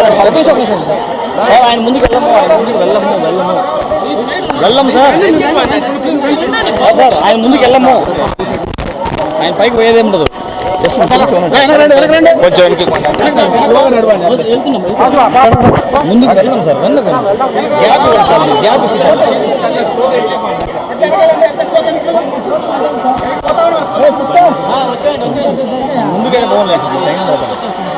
నిమిషం సార్. సార్ ఆయన ముందుకు వెళ్ళము ఆయన ముందుకు వెళ్ళము వెళ్ళము వెళ్ళము సార్. సార్ ఆయన ముందుకు వెళ్ళము ఆయన పైకి పోయేది ఉండదు. కొంచెం ముందుకు వెళ్ళం సార్ వెళ్ళం గ్యాప్ ఇవ్వండి సార్ గ్యాప్ ఇస్తే చాలు ముందుకే పోలేదు సార్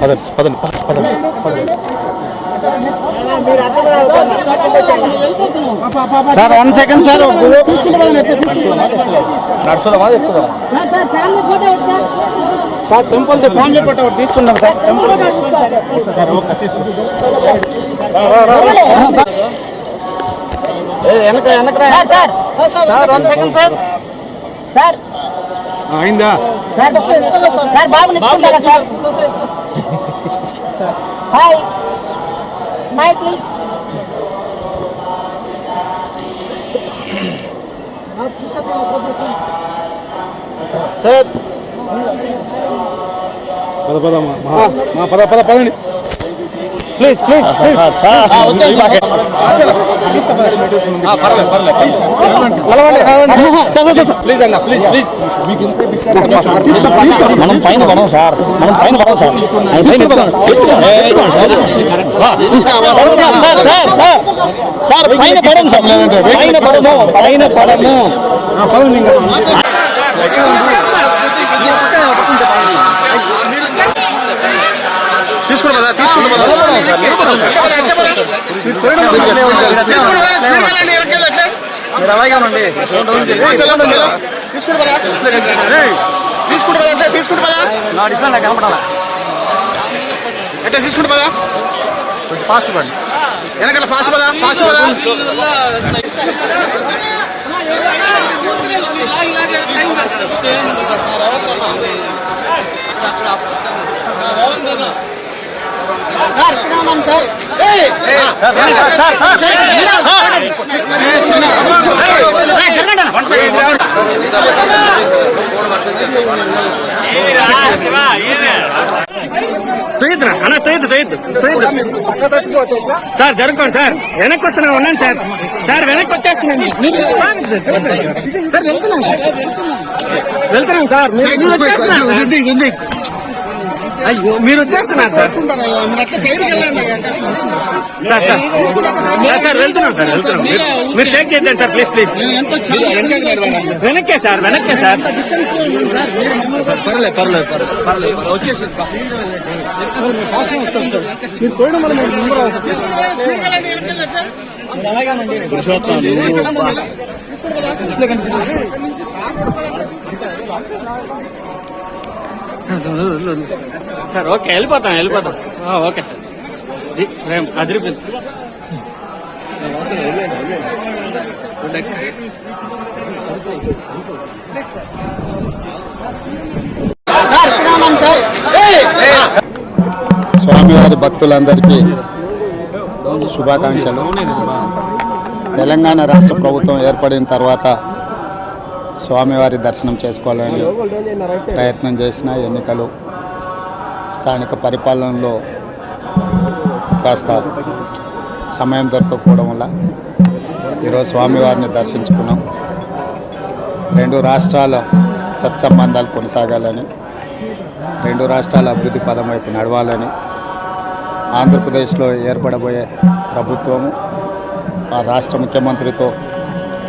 పదండి. పదండి పదండి. పదండి సార్ వన్ సెకండ్ సార్ నడుచుదామా ఎక్కుదామా సార్ సార్ ఫ్యామిలీ ఫోటో ఒకటి sir sir temple family photo ఒకటి తీసుకుందాం సార్. టెంపుల్ వెనక వెనక sir sir sir one second sir sir. అయిందా? Sir sir. Babu sir? Hi smile please sir పద పద మా పద పద పదండి. ప్లీజ్ ప్లీజ్ ప్లీజ్ అన్న ప్లీజ్ ప్లీజ్ మనం పైన పడం సార్. మనం పైన పడం sir. Sir. Sir. Sir. Sir. Sir పైన పడం సార్. పైన పడము పైన పడము పదండి ఇంకా తీసుకుని పదా తీసుకుని పదా మీరు అలాగే ఉండండి పదా తీసుకుని పదా పదా నా డిస్ప్లే నాకు కనపడాలా పదా కొంచెం ఫాస్ట్ పడండి వెనకాల ఫాస్ట్ పదా ఫాస్ట్ పదా తొయ్యద్దురా అన్న తొయ్యద్దు తొయ్యద్దు తొయ్యద్దు సార్ జరుగుకోండి సార్ వెనక్కి వస్తున్నా ఉన్నాను సార్ సార్ వెనక్కి వచ్చేస్తున్నాను సార్ వెళ్తున్నాం సార్ వెళ్తున్నాం సార్ మీరు- మీరు వచ్చేస్తున్నారు అయ్యో మీరు వచ్చేస్తున్నారు సార్. Sir sir. సార్, సార్ వెళ్తున్నాం సార్ వెళ్తున్నాం. మీరు- షేక్ చేద్దండి సార్ ప్లీజ్ ప్లీజ్ వెనక్కే సార్. వెనక్కే సార్ పర్లేదు పర్లేదు పర్లేదు వచ్చేసి. సార్ ఓకే వెళ్ళిపోతాం వెళ్ళిపోతాం. Okay sir. అదిరిపోయింది. సార్ స్వామివారి భక్తులందరికీ శుభాకాంక్షలు. తెలంగాణ రాష్ట్ర ప్రభుత్వం ఏర్పడిన తర్వాత స్వామివారి దర్శనం చేసుకోవాలని ప్రయత్నం చేసిన ఎన్నికలు స్థానిక పరిపాలనలో కాస్త సమయం దొరకకపోవడం వల్ల ఈరోజు స్వామివారిని దర్శించుకున్నాం. రెండు రాష్ట్రాల సత్సంబంధాలు కొనసాగాలని రెండు రాష్ట్రాల అభివృద్ధి పదం వైపు నడవాలని ఆంధ్రప్రదేశ్లో ఏర్పడబోయే ప్రభుత్వము ఆ రాష్ట్ర ముఖ్యమంత్రితో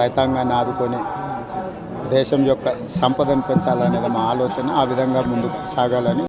రైతాంగాన్ని ఆదుకొని దేశం యొక్క సంపదను పెంచాలనేది మా ఆలోచన. ఆ విధంగా ముందుకు సాగాలని